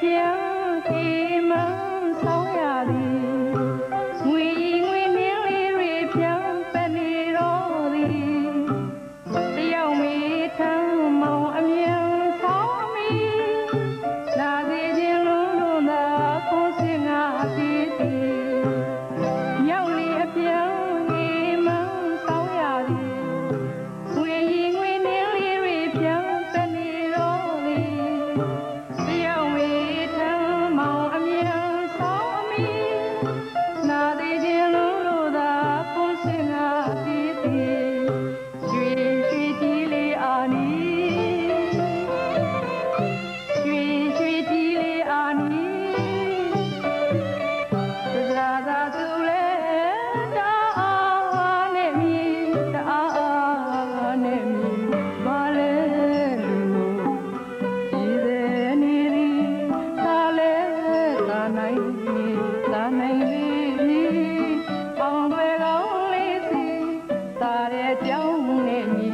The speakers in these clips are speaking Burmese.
相见 တဲ့ပြောင်းနဲ့ညီ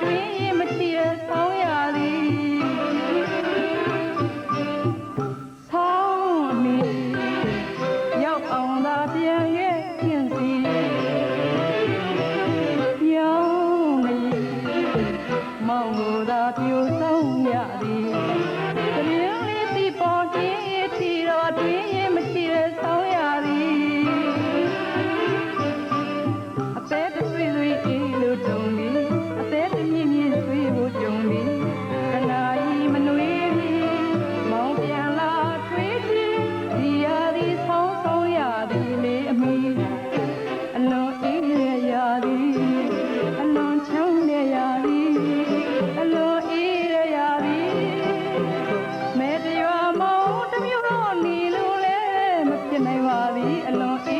တွင်မရှိတဲ့ဆောင်းရာသည်ဆောင်းမီရောက်အောင်သာပြန်ရဲ့ပြင်စီပြောင်းမီမောင်ကိုယ်သာပြိုဆောင်ရသည် ဖြစ်နိုင်ပါသည်အလွန်အေး